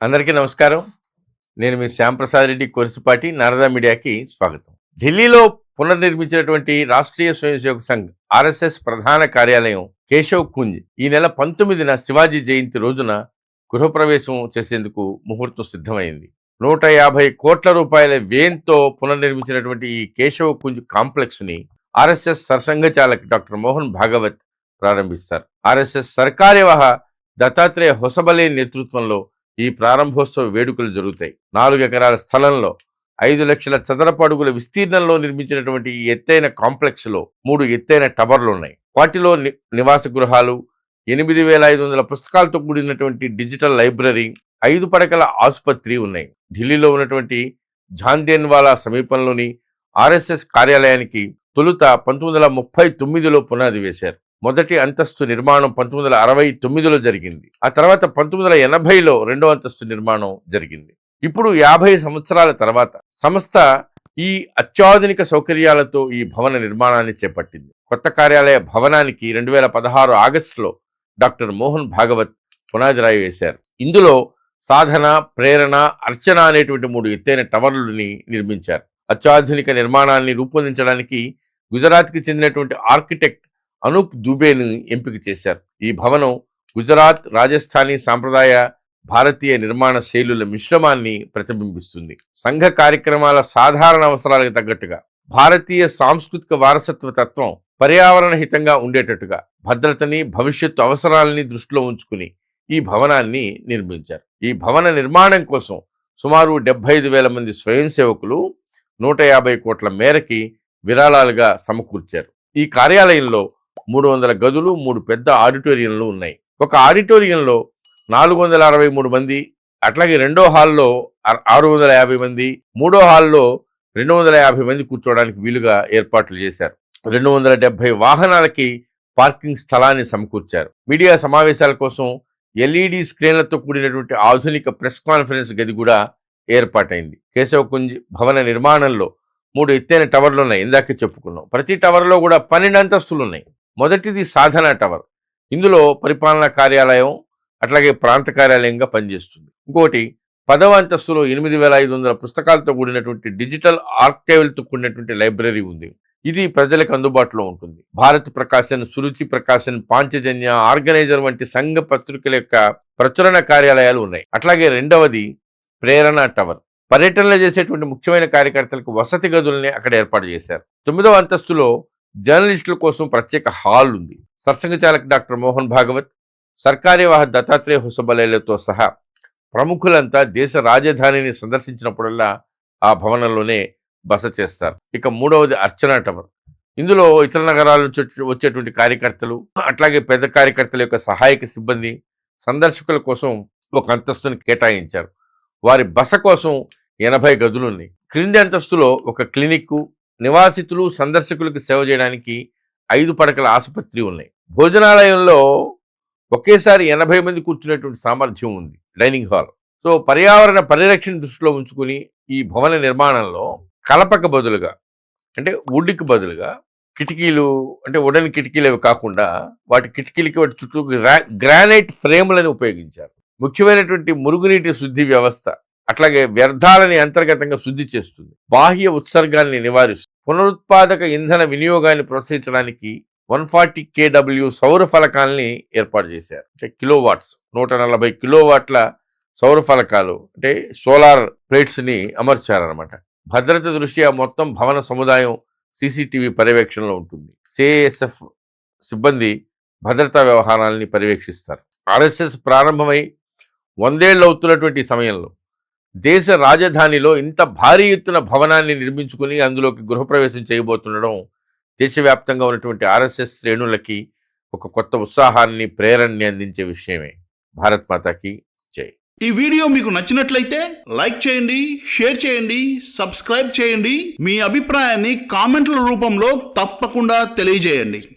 అందరికీ నమస్కారం. నేను మీ శ్యాంప్రసాద్ రెడ్డి కొరిసిపాటి నారదా మీడియాకి స్వాగతం. ఢిల్లీలో పునర్నిర్మించినటువంటి రాష్ట్రీయ స్వయంసేవక సంఘ్ ఆర్ఎస్ఎస్ ప్రధాన కార్యాలయం కేశవ్ కుంజ్ ఈ నెల పంతొమ్మిదిన శివాజీ జయంతి రోజున గృహప్రవేశం చేసేందుకు ముహూర్తం సిద్ధమైంది. నూట యాభై కోట్ల రూపాయల వ్యయంతో పునర్నిర్మించినటువంటి ఈ కేశవ కుంజ్ కాంప్లెక్స్ని ఆర్ఎస్ఎస్ సరసంఘచాలక్ డాక్టర్ మోహన్ భాగవత్ ప్రారంభిస్తారు. ఆర్ఎస్ఎస్ సర్కార్యవాహ దత్తాత్రేయ హొసబలే నేతృత్వంలో ఈ ప్రారంభోత్సవ వేడుకలు జరుగుతాయి. నాలుగు ఎకరాల స్థలంలో ఐదు లక్షల చదరపు అడుగుల విస్తీర్ణంలో నిర్మించినటువంటి ఈ ఎత్తైన కాంప్లెక్స్లో మూడు ఎత్తైన టవర్లు ఉన్నాయి. వాటిలో ని- నివాస గృహాలు ఎనిమిది వేల ఐదు వందల పుస్తకాలతో కూడినటువంటి డిజిటల్ లైబ్రరీ ఐదు పడకల ఆసుపత్రి ఉన్నాయి. ఢిల్లీలో ఉన్నటువంటి జాందేన్వాలా సమీపంలోని ఆర్ఎస్ఎస్ కార్యాలయానికి తొలుత పంతొమ్మిది వందల ముప్పై తొమ్మిదిలో పునాది వేశారు. మొదటి అంతస్తు నిర్మాణం పంతొమ్మిది వందల అరవై తొమ్మిదిలో జరిగింది. ఆ తర్వాత పంతొమ్మిది వందల ఎనభైలో రెండో అంతస్తు నిర్మాణం జరిగింది. ఇప్పుడు యాభై సంవత్సరాల తర్వాత సంస్థ ఈ అత్యాధునిక సౌకర్యాలతో ఈ భవన నిర్మాణాన్ని చేపట్టింది. కొత్త కార్యాలయ భవనానికి రెండు వేల పదహారు ఆగస్టులో డాక్టర్ మోహన్ భాగవత్ పునాది రాయి వేశారు. ఇందులో సాధన ప్రేరణ అర్చన అనేటువంటి మూడు ఎత్తైన టవర్లని నిర్మించారు. అత్యాధునిక నిర్మాణాన్ని రూపొందించడానికి గుజరాత్కి చెందినటువంటి ఆర్కిటెక్ట్ అనూప్ దుబేను ఎంపిక చేశారు. ఈ భవనం గుజరాత్ రాజస్థానీ సాంప్రదాయ భారతీయ నిర్మాణ శైలుల మిశ్రమాన్ని ప్రతిబింబిస్తుంది. సంఘ కార్యక్రమాల సాధారణ అవసరాలకు తగ్గట్టుగా భారతీయ సాంస్కృతిక వారసత్వ తత్వం పర్యావరణ హితంగా ఉండేటట్టుగా భద్రతని భవిష్యత్తు అవసరాలని దృష్టిలో ఉంచుకుని ఈ భవనాన్ని నిర్మించారు. ఈ భవన నిర్మాణం కోసం సుమారు డెబ్బై ఐదు వేల మంది స్వయం సేవకులు నూట యాభై కోట్ల మేరకి విరాళాలుగా సమకూర్చారు. ఈ కార్యాలయంలో మూడు వందల గదులు మూడు పెద్ద ఆడిటోరియంలు ఉన్నాయి. ఒక ఆడిటోరియంలో నాలుగు వందల అరవై మూడు మంది అట్లాగే రెండో హాల్లో ఆరు- వందల యాభై మంది మూడో హాల్లో రెండు వందల యాభై మంది కూర్చోవడానికి వీలుగా ఏర్పాట్లు చేశారు. రెండు వందల డెబ్బై వాహనాలకి పార్కింగ్ స్థలాన్ని సమకూర్చారు. మీడియా సమావేశాల కోసం ఎల్ఈడి స్క్రీన్లతో కూడినటువంటి ఆధునిక ప్రెస్ కాన్ఫరెన్స్ గది కూడా ఏర్పాటైంది. కేశవకుంజ్ భవన నిర్మాణంలో మూడు ఎత్తైన టవర్లు ఉన్నాయి ఇందాకే చెప్పుకున్నాం. ప్రతి టవర్లో కూడా పన్నెండు అంతస్తులు ఉన్నాయి మొదటిది సాధన టవర్. ఇందులో పరిపాలనా కార్యాలయం అట్లాగే ప్రాంత కార్యాలయంగా పనిచేస్తుంది. ఇంకోటి పదవ అంతస్తులో ఎనిమిది వేల ఐదు వందల పుస్తకాలతో కూడినటువంటి డిజిటల్ ఆర్కైవ్లతో కూడినటువంటి లైబ్రరీ ఉంది. ఇది ప్రజలకు అందుబాటులో ఉంటుంది. భారత్ ప్రకాశన్ సురుచి ప్రకాశన్ పాంచజన్య ఆర్గనైజర్ వంటి సంఘ పత్రికల యొక్క ప్రచురణ కార్యాలయాలు ఉన్నాయి. అట్లాగే రెండవది ప్రేరణ టవర్. పర్యటనలు చేసేటువంటి ముఖ్యమైన కార్యకర్తలకు వసతి గదుల్ని అక్కడ ఏర్పాటు చేశారు. తొమ్మిదవ అంతస్తులో జర్నలిస్టుల కోసం ప్రత్యేక హాల్ ఉంది. సత్సంగచాలక్ డాక్టర్ మోహన్ భాగవత్ సర్కార్యవాహ దత్తాత్రేయ హుసబలేలతో సహా ప్రముఖులంతా దేశ రాజధానిని సందర్శించినప్పుడల్లా ఆ భవనంలోనే బస చేస్తారు. ఇక మూడవది అర్చనా టవర్. ఇందులో ఇతర నగరాల నుంచి వచ్చేటువంటి కార్యకర్తలు అట్లాగే పెద్ద కార్యకర్తల యొక్క సహాయక సిబ్బంది సందర్శకుల కోసం ఒక అంతస్తుని కేటాయించారు. వారి బస కోసం ఎనభై గదులు ఉన్నాయి క్రింది అంతస్తులో ఒక క్లినిక్ నివాసితులు సందర్శకులకు సేవ చేయడానికి ఐదు పడకల ఆసుపత్రి ఉన్నాయి. భోజనాలయంలో ఒకేసారి ఎనభై మంది కూర్చునేటువంటి సామర్థ్యం ఉంది డైనింగ్ హాల్. సో పర్యావరణ పరిరక్షణ దృష్టిలో ఉంచుకుని ఈ భవన నిర్మాణంలో కలపక బదులుగా అంటే వుడ్కి బదులుగా కిటికీలు అంటే ఉడన్ కిటికీలు అవి కాకుండా వాటి కిటికీలకి వాటి చుట్టూ గ్రా- గ్రానైట్ ఫ్రేములని ఉపయోగించారు. ముఖ్యమైనటువంటి మురుగునీటి శుద్ధి వ్యవస్థ అట్లాగే వ్యర్థాలని అంతర్గతంగా శుద్ధి చేస్తుంది. బాహ్య ఉత్సర్గాన్ని నివారిస్తుంది. పునరుత్పాదక ఇంధన వినియోగాన్ని ప్రోత్సహించడానికి వన్ ఫార్టీ కేడబ్ల్యూ సౌర ఫలకాల్ని ఏర్పాటు చేశారు. అంటే కిలో వాట్స్ నూట నలభై కిలో వాట్ల సౌర ఫలకాలు అంటే సోలార్ ప్లేట్స్ని అమర్చారనమాట భద్రత దృష్ట్యా మొత్తం భవన సముదాయం సీసీటీవీ పర్యవేక్షణలో ఉంటుంది. సిఏఎస్ఎఫ్ సిబ్బంది భద్రతా వ్యవహారాలని పర్యవేక్షిస్తారు. ఆర్ఎస్ఎస్ ప్రారంభమై వందేళ్ళు అవుతున్నటువంటి సమయంలో దేశ రాజధానిలో ఇంత భారీ ఎత్తున భవనాన్ని నిర్మించుకుని అందులోకి గృహప్రవేశం చేయబోతుండడం దేశవ్యాప్తంగా ఉన్నటువంటి ఆర్ఎస్ఎస్ శ్రేణులకి ఒక కొత్త ఉత్సాహాన్ని ప్రేరణని అందించే విషయమే. భారత్ మాతాకి జై. ఈ వీడియో మీకు నచ్చినట్లయితే లైక్ చేయండి షేర్ చేయండి సబ్స్క్రైబ్ చేయండి. మీ అభిప్రాయాన్ని కామెంట్ల రూపంలో తప్పకుండా తెలియజేయండి.